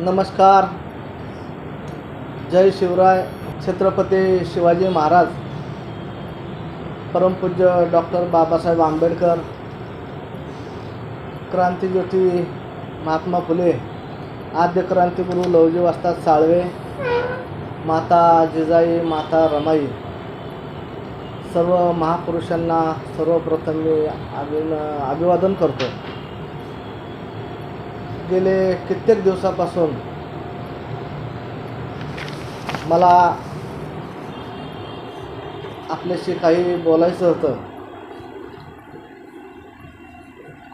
नमस्कार. जय शिवराय छत्रपती शिवाजी महाराज. परमपूज्य डॉक्टर बाबासाहेब आंबेडकर क्रांतीज्योती महात्मा फुले आद्य क्रांतिगुरू लवजी वस्ताद साळवे माता जिजाई माता रमाई. सर्व महापुरुषांना सर्वप्रथम मी अभिन अभिवादन करतो. गेले कित्येक दिवसापासून मला आपल्याशी काही बोलायचं होतं.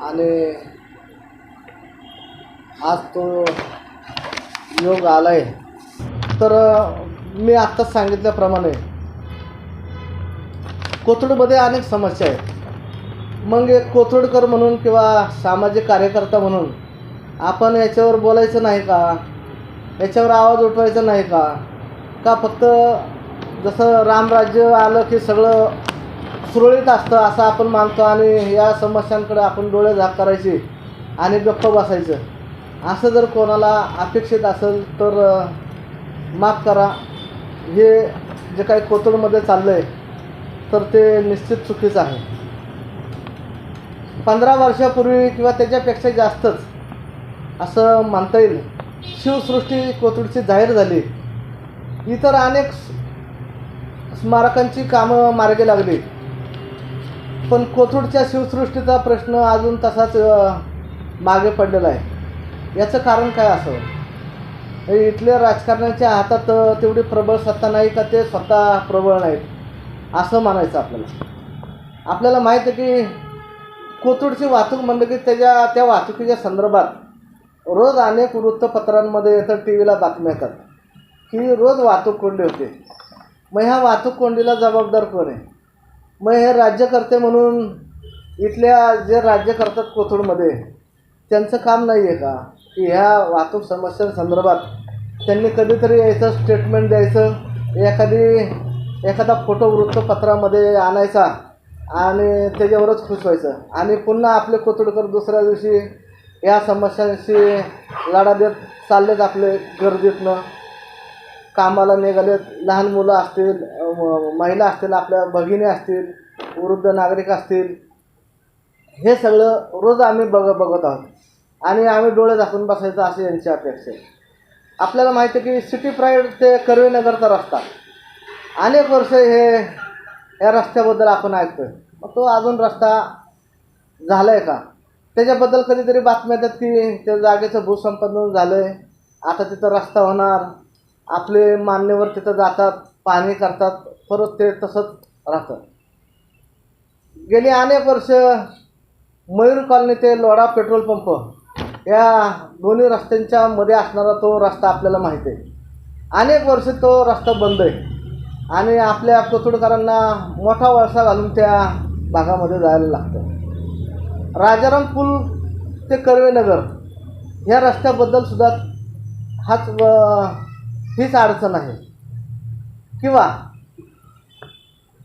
आणि आज तो योग आलाय. तर मी आत्ताच सांगितल्याप्रमाणे कोथरूडमध्ये अनेक समस्या आहेत. मग एक कोथरूडकर म्हणून किंवा सामाजिक कार्यकर्ता म्हणून आपण याच्यावर बोलायचं नाही का? याच्यावर आवाज उठवायचा नाही का? का फक्त जसं रामराज्य आलं की सगळं सुरळीत असतं असं आपण मानतो आणि या समस्यांकडे आपण डोळे झाक करायचे आणि गप्प बसायचं. असं जर कोणाला अपेक्षित असेल तर माफ करा. हे जे काही कोथरूडमध्ये चाललं आहे तर ते निश्चित चुकीचं आहे. पंधरा वर्षापूर्वी किंवा त्याच्यापेक्षा जास्तच असं मानता येईल. शिवसृष्टी कोथरूडची जाहीर झाली. इतर अनेक स्मारकांची कामं मार्गी लागली. पण कोथरूडच्या शिवसृष्टीचा प्रश्न अजून तसाच मागे पडलेला आहे. याचं कारण काय असं? हे इथल्या राजकारण्याच्या हातात तेवढी प्रबळ सत्ता नाही का ते स्वतः प्रबळ नाहीत? असं म्हणायचं आपल्याला. आपल्याला माहीत आहे की कोथरूडची वाहतूक म्हणलं की त्याच्या त्या वाहतुकीच्या संदर्भात रोज अनेक वृत्तपत्रांमध्ये येतात टी व्हीला बातम्या येतात. की रोज वाहतूक कोंडी होते. मग ह्या वाहतूक कोंडीला जबाबदार कोण आहे? मग हे राज्यकर्ते म्हणून इथल्या जे राज्य करतात कोथरूडमध्ये त्यांचं काम नाही आहे का? की ह्या वाहतूक समस्यांसंदर्भात त्यांनी कधीतरी यायचं स्टेटमेंट द्यायचं एखादी एखादा फोटो वृत्तपत्रामध्ये आणायचा आणि त्याच्यावरच खुश व्हायचं. आणि पुन्हा आपले कोथरूडकर दुसऱ्या दिवशी या समस्यांशी लढा देत चाललेत आपले गर्दीतनं. कामाला निघालेत. लहान मुलं असतील महिला असतील आपल्या भगिनी असतील वृद्ध नागरिक असतील. हे सगळं रोज आम्ही बघ बघत आहोत. आणि आम्ही डोळे झाकून बसायचं अशी यांची अपेक्षा आहे. आपल्याला माहिती आहे की सिटी प्राईड ते कर्वेनगरचा रस्ता. अनेक वर्ष हे या रस्त्याबद्दल आपण ऐकतोय. मग तो अजून रस्ता झाला आहे का? त्याच्याबद्दल कधीतरी बातम्या येतात की त्या जागेचं भूसंपादन झालं आहे आता तिथं रस्ता होणार. आपले मान्यवर तिथं जातात पाहणी करतात परत ते तसंच राहतं. गेली अनेक वर्ष मयूर कॉलनी ते लोढा पेट्रोल पंप या दोन्ही रस्त्यांच्या मध्ये असणारा तो रस्ता आपल्याला माहीत आहे. अनेक वर्ष तो रस्ता बंद आहे. आणि आपल्या कोथुडकरांना मोठा वळसा घालून त्या भागामध्ये जायला लागतं. राजाराम पूल ते कर्वेनगर ह्या रस्त्याबद्दल सुद्धा हाच हीच अडचण आहे. किंवा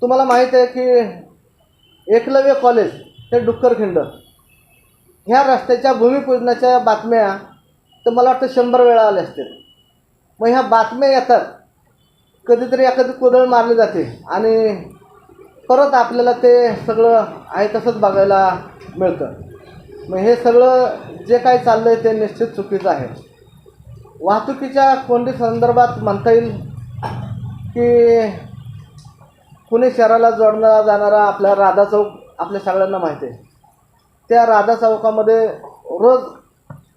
तुम्हाला माहीत आहे की एकलव्य कॉलेज ते डुक्करखिंड. ह्या रस्त्याच्या भूमिपूजनाच्या बातम्या तर मला वाटतं शंभर वेळा आल्या असतील. मग ह्या बातम्या येतात कधीतरी एखादी कुदळ मारली जाते आणि परत आपल्याला ते सगळं आहे तसंच बघायला मिळतं. मग हे सगळं जे काही चाललं आहे ते निश्चित चुकीचं आहे. वाहतुकीच्या कोंडी संदर्भात म्हणता येईल की पुणे शहराला जोडला जाणारा आपला राधा चौक आपल्या सगळ्यांना माहिती आहे. त्या राधा चौकामध्ये रोज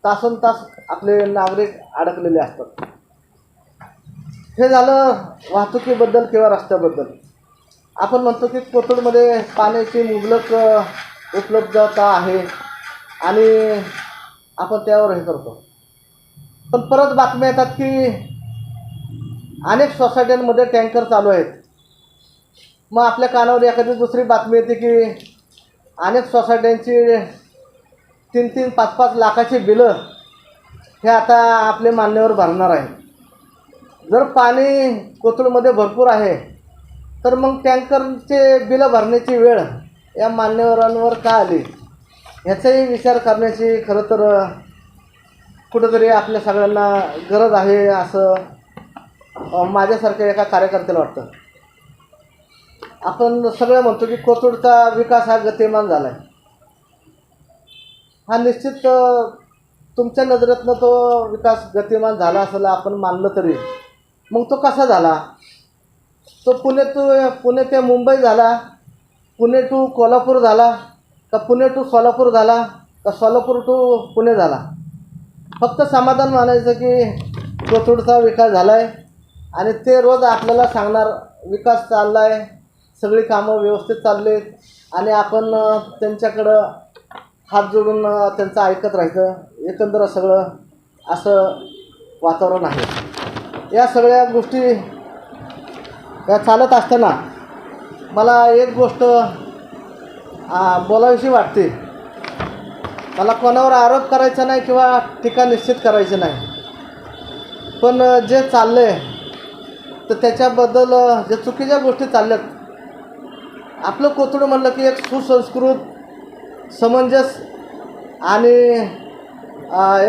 तासन तास आपले नागरिक अडकलेले असतात. हे झालं वाहतुकीबद्दल किंवा रस्त्याबद्दल. आपण म्हणतो की कोथरूडमध्ये पाण्याची मुबलक उपलब्धता आहे. आणि आपण त्यावर हे करतो. पण परत बातम्या येतात की अनेक सोसायट्यांमध्ये टँकर चालू आहेत. मग आपल्या कानावर एखादी दुसरी बातमी येते की अनेक सोसायट्यांची तीन तीन पाच पाच लाखाची बिलं हे आता आपले मान्यवर भरणार आहे जर पाणी कोथरूडमध्ये भरपूर आहे तर मग टँकरचे बिलं भरण्याची वेळ या मान्यवरांवर का आली? ह्याचाही विचार करण्याची खरं तर कुठंतरी आपल्या सगळ्यांना गरज आहे असं माझ्यासारख्या एका कार्यकर्त्याला वाटतं. आपण सगळं म्हणतो की कोथरूडचा विकास हा गतिमान झाला आहे हा निश्चित तुमच्या नजरेतनं तो विकास गतिमान झाला असला आपण मानलं तरी मग तो कसा झाला? तो पुणे तो पुणे ते मुंबई झाला पुणे टू कोल्हापूर झाला का पुणे टू सोलापूर झाला का सोलापूर टू पुणे झाला. फक्त समाधान मानायचं की कोथरूडचा विकास झाला आहे आणि ते रोज आपल्याला सांगणार विकास चालला आहे सगळी कामं व्यवस्थित चालली आहेत आणि आपण त्यांच्याकडं हात जोडून त्यांचं ऐकत राहायचं एकंदर सगळं असं वातावरण आहे. या सगळ्या गोष्टी या चालत असताना मला एक गोष्ट बोलाविषयी बोलावीशी वाटते. मला कोणावर आरोप करायचा नाही किंवा टीका निश्चित करायची नाही. पण जे चाललं आहे तर त्याच्याबद्दल जे चुकीच्या गोष्टी चालल्यात आपलं कोथरूड म्हणलं की एक सुसंस्कृत समंजस आणि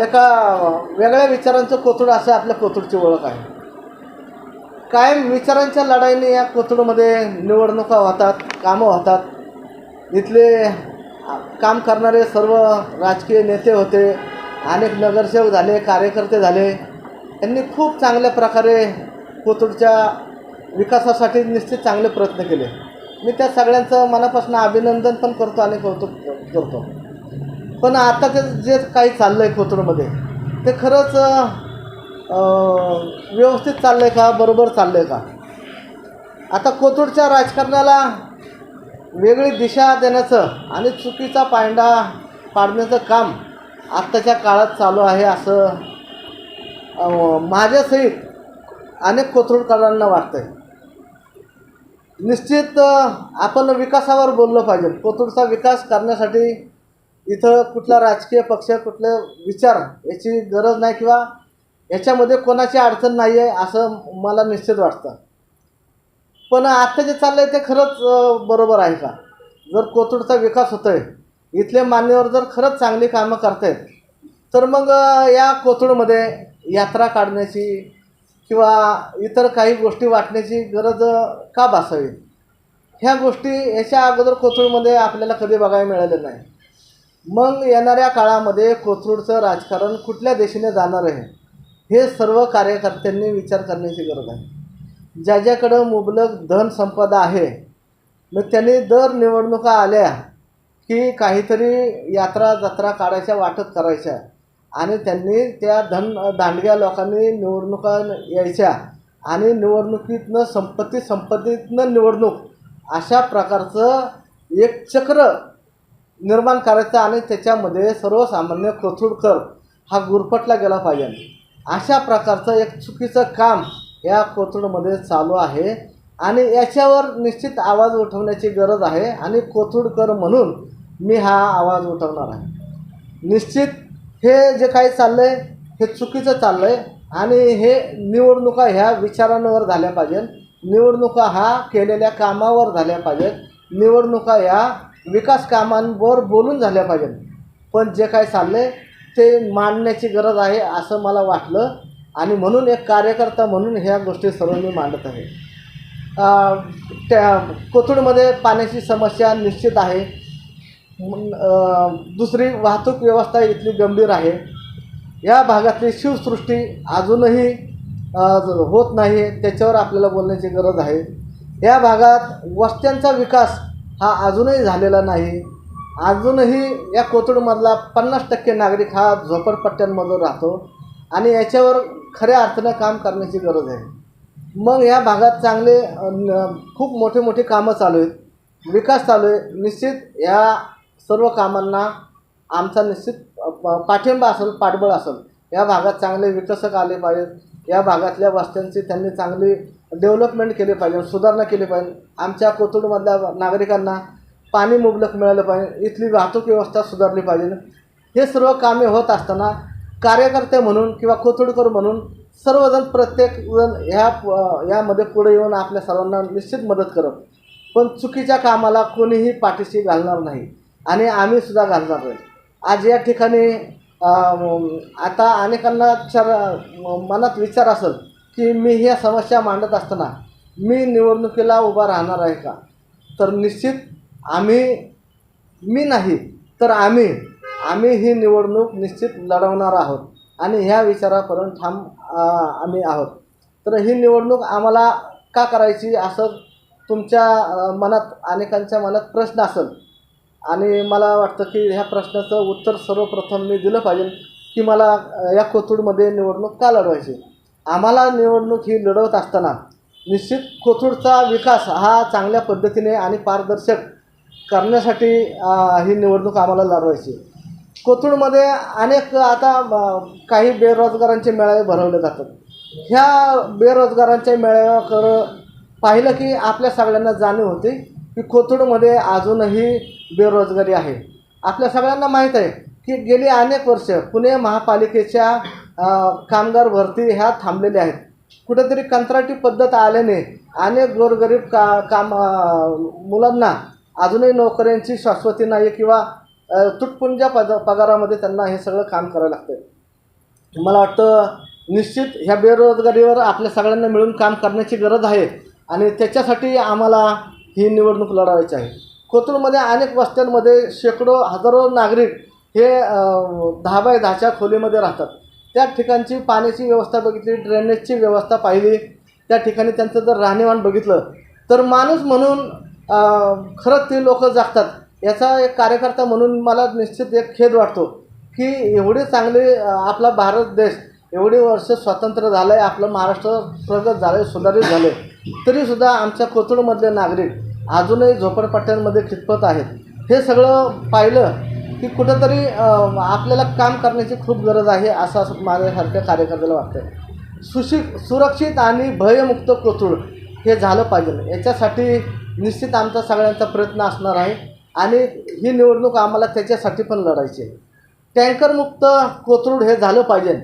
एका वेगळ्या विचारांचं कोथरूड असं आपल्या कोथरूडची ओळख आहे. कायम विचारांच्या लढाईने या कोथरूडमध्ये निवडणुका होतात कामं होतात. इथले काम करणारे सर्व राजकीय नेते होते अनेक नगरसेवक झाले कार्यकर्ते झाले. यांनी खूप चांगल्या प्रकारे कोथरूडच्या विकासासाठी निश्चित चांगले प्रयत्न केले. मी त्या सगळ्यांचं मनापासून अभिनंदन पण करतो आणि कौतुक करतो. पण आता ते जे काही चाललं आहे कोथरूडमध्ये ते खरंच व्यवस्थित चाललं आहे का? बरोबर चाललं आहे का? आता कोथरूडच्या राजकारणाला वेगळी दिशा देण्याचं आणि चुकीचा पायंडा पाडण्याचं काम आत्ताच्या काळात चालू आहे असं माझ्यासहित अनेक कोथरूडकरांना वाटतं आहे निश्चित आपण विकासावर बोललं पाहिजे. कोथरूडचा विकास करण्यासाठी इथं कुठला राजकीय पक्ष कुठले विचार याची गरज नाही किंवा याच्यामध्ये कोणाची अडचण नाही आहे असं मला निश्चित वाटतं. पण आत्ता जे चाललं आहे ते खरंच बरोबर आहे का? जर कोथरूडचा विकास होतो आहे इथले मान्यवर जर खरंच चांगली कामं करतायत तर मग या कोथरूडमध्ये यात्रा काढण्याची किंवा इतर काही गोष्टी वाटण्याची गरज का भासावी? ह्या गोष्टी याच्या अगोदर कोथरूडमध्ये आपल्याला कधी बघायला मिळालं नाही. मग येणाऱ्या काळामध्ये कोथरूडचं राजकारण कुठल्या दिशेने जाणार आहे? हे सर्व कार्यकर्त्यांनी विचार करण्याची गरज आहे. ज्या ज्याकडं मुबलक धनसंपदा आहे मग त्यांनी दर निवडणुका आल्या की काहीतरी यात्रा जत्रा काढायच्या वाटप करायच्या आणि त्यांनी त्या धन दांडग्या लोकांनी निवडणुका यायच्या आणि निवडणुकीतनं संपत्ती संपत्तीतनं निवडणूक अशा प्रकारचं एक चक्र निर्माण करायचं आणि त्याच्यामध्ये सर्वसामान्य कोथरूडकर हा गुरफटला गेला पाहिजे. अशा प्रकारचं एक चुकीचं काम या कोथरूडमध्ये चालू आहे आणि याच्यावर निश्चित आवाज उठवण्याची गरज आहे आणि कोथरूडकर म्हणून मी हा आवाज उठवणार आहे. निश्चित हे जे काही चाललं आहे हे चुकीचं चाललं आहे आणि हे निवडणुका ह्या विचारांवर झाल्या पाहिजेत. निवडणुका हा केलेल्या कामावर झाल्या पाहिजेत. निवडणुका या विकास कामांवर बोलून झाल्या पाहिजेत. पण जे काय चाललं आहे ते मांडण्याची गरज आहे असं मला वाटलं. आणि म्हणून एक कार्यकर्ता म्हणून ह्या गोष्टी सर्व मी मांडत आहे. त्या कोथरूडमध्ये पाण्याची समस्या निश्चित आहे. दुसरी वाहतूक व्यवस्था इथली गंभीर आहे. या भागातली शिवसृष्टी अजूनही होत नाही त्याच्यावर आपल्याला बोलण्याची गरज आहे. या भागात वस्त्यांचा विकास हा अजूनही झालेला नाही. अजूनही या कोथरूडमधला पन्नास टक्के नागरिक हा झोपडपट्ट्यांमधून राहतो आणि याच्यावर खऱ्या अर्थानं काम करण्याची गरज आहे. मग या भागात चांगले न- खूप मोठे मोठे कामं चालू आहेत. विकास चालू आहे. निश्चित या सर्व कामांना आमचा निश्चित प- पाठिंबा असेल पाठबळ असेल या भागात चांगले विकसक आले पाहिजेत. या भागातल्या वस्त्यांची त्यांनी चांगली डेव्हलपमेंट केली पाहिजे सुधारणा केली पाहिजे. आमच्या कोथरूडमधल्या नागरिकांना पाणी मुबलक मिळालं पाहिजे इथली वाहतूक व्यवस्था सुधारली पाहिजे. हे सर्व कामे होत असताना कार्यकर्ते म्हणून किंवा कोथरूडकर म्हणून सर्वजण प्रत्येकजण ह्या यामध्ये पुढे येऊन आपल्या सर्वांना निश्चित मदत करत. पण चुकीच्या कामाला कोणीही पाठीशी घालणार नाही आणि आम्हीसुद्धा घालणार नाही. आज या ठिकाणी आता अनेकांना चार मनात विचार असेल की मी ह्या समस्या मांडत असताना मी निवडणुकीला उभा राहणार आहे का? तर निश्चित आम्ही मी नाही तर आम्ही आम्ही ही निवडणूक निश्चित लढवणार आहोत आणि ह्या विचारापर्यंत ठाम आम्ही आहोत. तर ही निवडणूक आम्हाला का करायची असं तुमच्या मनात अनेकांच्या मनात प्रश्न असेल. आणि मला वाटतं की ह्या प्रश्नाचं उत्तर सर्वप्रथम मी दिलं पाहिजे की मला या कोथरूडमध्ये निवडणूक का लढवायची? आम्हाला निवडणूक ही लढवत असताना निश्चित कोथरूडचा विकास हा चांगल्या पद्धतीने आणि पारदर्शक करण्यासाठी ही निवडणूक आम्हाला लढवायची. कोथरूडमध्ये अनेक आता काही बेरोजगारांचे मेळावे भरवले जातात. ह्या बेरोजगारांच्या मेळाव्याकडं पाहिलं की आपल्या सगळ्यांना जाणीव होती की कोथरूडमध्ये अजूनही बेरोजगारी आहे. आपल्या सगळ्यांना माहीत आहे की गेली अनेक वर्ष पुणे महापालिकेच्या कामगार भरती ह्या थांबलेल्या आहेत. कुठेतरी कंत्राटी पद्धत आल्याने अनेक गोरगरीब का काम मुलांना अजूनही नोकऱ्यांची शाश्वती नाही किंवा तुटपुंज्या पद पगारामध्ये त्यांना हे सगळं काम करावं लागतं मला वाटतं निश्चित ह्या बेरोजगारीवर आपल्या सगळ्यांना मिळून काम करण्याची गरज आहे आणि त्याच्यासाठी आम्हाला ही निवडणूक लढवायची आहे. कोथरूडमध्ये अनेक वस्त्यांमध्ये शेकडो हजारो नागरिक हे दहा बाय दहाच्या खोलीमध्ये राहतात. त्या ठिकाणची पाण्याची व्यवस्था बघितली ड्रेनेजची व्यवस्था पाहिली. त्या ठिकाणी त्यांचं जर राहणीमान बघितलं तर माणूस म्हणून खरंच ते लोक जगतात. याचा एक कार्यकर्ता म्हणून मला निश्चित एक खेद वाटतो की एवढे चांगले आपला भारत देश एवढे वर्ष स्वतंत्र झालं आहे आपलं महाराष्ट्र प्रगत झालं आहे सुधारित झालं आहे तरीसुद्धा आमच्या कोथरूडमधले नागरिक अजूनही झोपडपट्ट्यांमध्ये खितपत आहेत. हे सगळं पाहिलं की कुठंतरी आपल्याला काम करण्याची खूप गरज आहे असं असं माझ्यासारख्या कार्यकर्त्याला वाटतं सुशिक सुरक्षित आणि भयमुक्त कोथरूड हे झालं पाहिजे. याच्यासाठी निश्चित आमचा सगळ्यांचा प्रयत्न असणार आहे. आणि ही निवडणूक आम्हाला त्याच्यासाठी पण लढायची आहे. टँकरमुक्त कोथरूड हे झालं पाहिजे.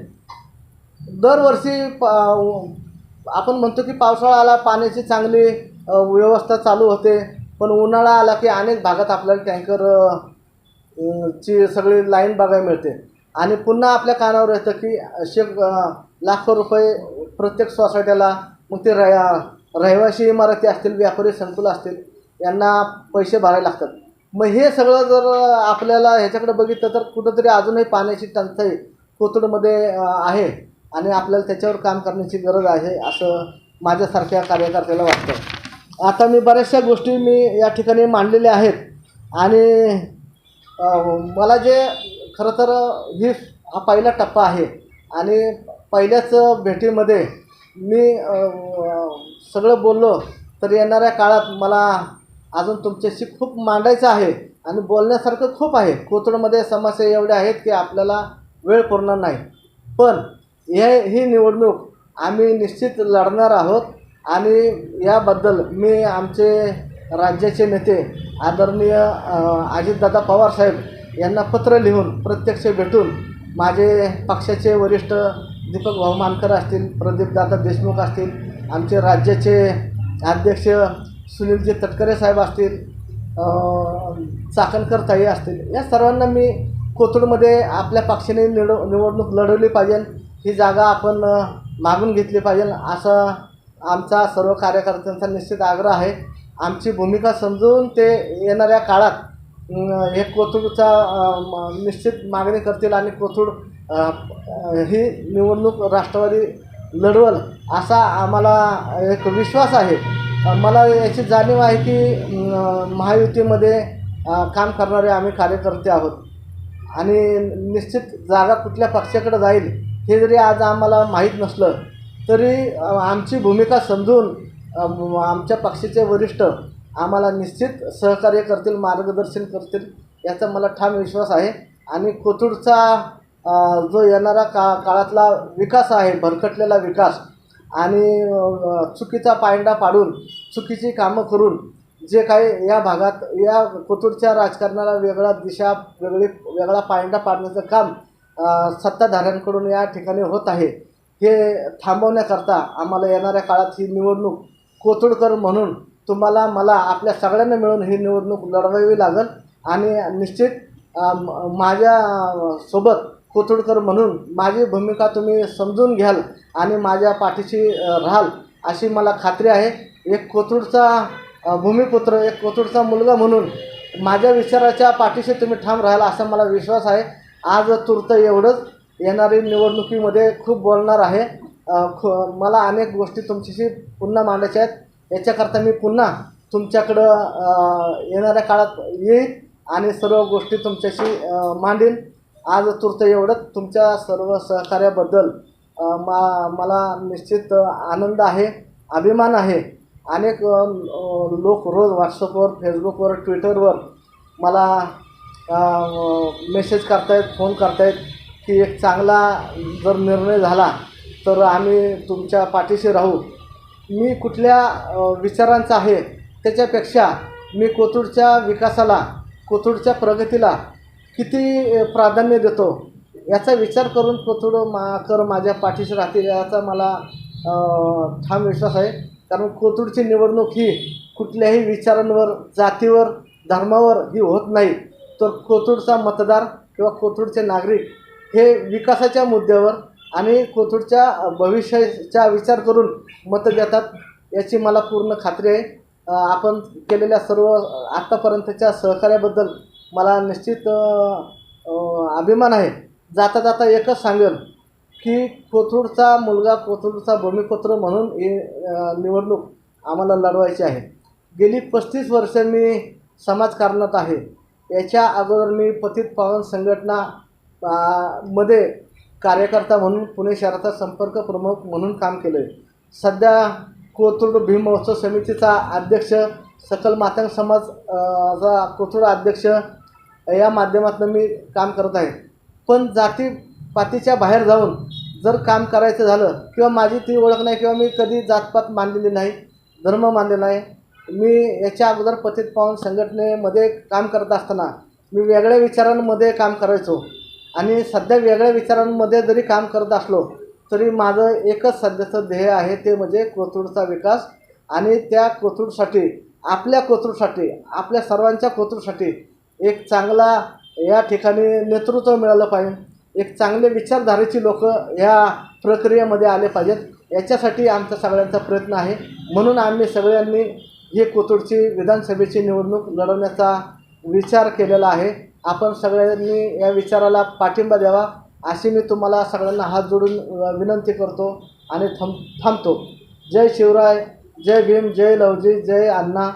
दरवर्षी प आपण म्हणतो की पावसाळा आला पाण्याची चांगली व्यवस्था चालू होते. पण उन्हाळा आला की अनेक भागात आपल्याला टँकर ची सगळी लाईन बघायला मिळते. आणि पुन्हा आपल्या कानावर येतं की असे लाखो रुपये प्रत्येक सोसायट्याला मग ते रहिवासी इमारती असतील व्यापारी संकुल असतील यांना पैसे भरायला लागतात. मग हे सगळं जर आपल्याला ह्याच्याकडे बघितलं तर कुठंतरी अजूनही पाण्याची टंचाई कोथरूडमध्ये आहे आणि आपल्याला त्याच्यावर काम करण्याची गरज आहे असं माझ्यासारख्या कार्यकर्त्याला वाटतं. आता मी बऱ्याचशा गोष्टी मी या ठिकाणी मांडलेल्या आहेत आणि मला जे खरं तर ही हा पहिला टप्पा आहे आणि पहिल्याच भेटीमध्ये मी सगळं बोललो तर येणाऱ्या काळात मला अजून तुमच्याशी खूप मांडायचं आहे आणि बोलण्यासारखं खूप आहे. कोथरूडमध्ये समस्या एवढ्या आहेत की आपल्याला वेळ पुरणार नाही. पण हे ही निवडणूक आम्ही निश्चित लढणार आहोत आणि याबद्दल मी आमचे राज्याचे नेते आदरणीय अजितदादा पवारसाहेब यांना पत्र लिहून प्रत्यक्ष भेटून माझे पक्षाचे वरिष्ठ दीपक भाऊ मानकर असतील प्रदीपदादा देशमुख असतील आमचे राज्याचे अध्यक्ष सुनीलजी तटकरे साहेब असतील चाकणकरताई चाकणकर ताई असतील या सर्वांना मी कोथरूडमध्ये आपल्या पक्षाने निड निवडणूक लढवली पाहिजे ही जागा आपण मागून घेतली पाहिजे असा आमचा सर्व कार्यकर्त्यांचा निश्चित आग्रह आहे. आमची भूमिका समजून ते येणाऱ्या काळात हे कोथरूडचा निश्चित मागणी करतील आणि कोथरूड ही निवडणूक राष्ट्रवादी लढवल असा आम्हाला एक विश्वास आहे. मला याची जाणीव आहे की महायुतीमध्ये काम करणारे आम्ही कार्यकर्ते आहोत. आणि निश्चित जागा कुठल्या पक्षाकडे जाईल हे जरी आज आम्हाला माहीत नसलं तरी आमची भूमिका समजून आमच्या पक्षाचे वरिष्ठ आम्हाला निश्चित सहकार्य करतील मार्गदर्शन करतील याचा मला ठाम विश्वास आहे. आणि कोथरूडचा जो येणारा का काळातला विकास आहे भरकटलेला विकास आणि चुकीचा पायंडा पाडून चुकीची कामं करून जे काही या भागात या कोथरूडच्या राजकारणाला वेगळा दिशा वेगळी वेगळा पायंडा पाडण्याचं काम सत्ताधाऱ्यांकडून या ठिकाणी होत आहे हे थांबवण्याकरता आम्हाला येणाऱ्या काळात ही निवडणूक कोथरूडकर म्हणून तुम्हाला मला आपल्या सगळ्यांना मिळून ही निवडणूक लढवावी लागेल आणि निश्चित माझ्या सोबत कोथरूडकर म्हणून माझी भूमिका तुम्ही समजून घ्याल आणि माझ्या पाठीशी राहाल अशी मला खात्री आहे. एक कोथरूडचा भूमिपुत्र एक कोथरूडचा मुलगा म्हणून माझ्या विचाराच्या पाठीशी तुम्ही ठाम राहाल असा मला विश्वास आहे. आज तुर्त एवढंच. येणारी निवडणुकीमध्ये खूप बोलणार आहे. अ, मला अनेक गोष्टी तुमच्याशी पुन्हा मांडायच्या आहेत. याच्याकरता मी पुन्हा तुमच्याकडं येणाऱ्या काळात येईल आणि सर्व गोष्टी तुमच्याशी मांडीन. आज तूर्त एवढंच. तुमच्या सर्व सहकार्याबद्दल मा मला निश्चित आनंद आहे अभिमान आहे. अनेक लोक रोज व्हॉट्सअपवर फेसबुकवर ट्विटरवर मला मेसेज करतायत फोन करतायत की एक चांगला जर निर्णय झाला तर आम्ही तुमच्या पाठीशी राहू. मी कुठल्या विचारांचा आहे त्याच्यापेक्षा मी कोथरूडच्या विकासाला कोथरूडच्या प्रगतीला किती प्राधान्य देतो याचा विचार करून कोथरूड माकर माझ्या पाठीशी राहतील याचा मला ठाम विश्वास आहे. कारण कोथरूडची निवडणूक ही कुठल्याही विचारांवर जातीवर धर्मावर ही होत नाही. तर कोथरूडचा मतदार किंवा कोथरूडचे नागरिक हे विकासाच्या मुद्द्यावर आणि कोथरूडच्या भविष्याचा विचार करून मतं देतात याची मला पूर्ण खात्री आहे. आपण केलेल्या सर्व आत्तापर्यंतच्या सहकार्याबद्दल मला निश्चित अभिमान आहे. जाता जाता एकच सांगेल की कोथरूडचा मुलगा कोथरूडचा भूमिपुत्र म्हणून ही निवडणूक आम्हाला लढवायची आहे. गेली पस्तीस वर्ष मी समाजकारणात आहे. याच्या अगोदर मी पतित पावन संघटना मध्ये कार्यकर्ता म्हणून पुणे शहराचा संपर्क प्रमुख म्हणून काम केलं आहे सध्या कोथरूड भीमहोत्सव समितीचा अध्यक्ष सकल मातंग समाज चा कोथरूड अध्यक्ष या माध्यमातून मी काम करत आहे. पण जातीपातीच्या बाहेर जाऊन जर काम करायचं झालं किंवा माझी ती ओळख नाही किंवा मी कधी जातपात मानलेली नाही धर्म मानलेला नाही मी याच्या अगोदर पतित पाहून संघटनेमध्ये काम करत असताना मी वेगळ्या विचारांमध्ये काम करायचो. आणि सध्या वेगळ्या विचारांमध्ये जरी काम करत असलो तरी माझं एकच सध्याचं ध्येय आहे ते म्हणजे कोथरूडचा विकास. आणि त्या कोथरूडसाठी आपल्या कोथरूडसाठी आपल्या सर्वांच्या कोथरूडसाठी एक चांगला या ठिकाणी नेतृत्व मिळालं पाहिजे. एक चांगले विचारधारेची लोक ह्या प्रक्रियेमध्ये आले पाहिजेत. याच्यासाठी आमचा सगळ्यांचा प्रयत्न आहे. म्हणून आम्ही सगळ्यांनी ही कोथरूडची विधानसभेची निवडणूक लढवण्याचा विचार केलेला आहे. आपण सगळ्यांनी या विचाराला पाठिंबा द्यावा. अशी मी तुम्हाला सगळ्यांना हात जोडून विनंती करतो आणि थांब थांबतो. जय शिवराय जय भीम जय लवजी जय अण्णा.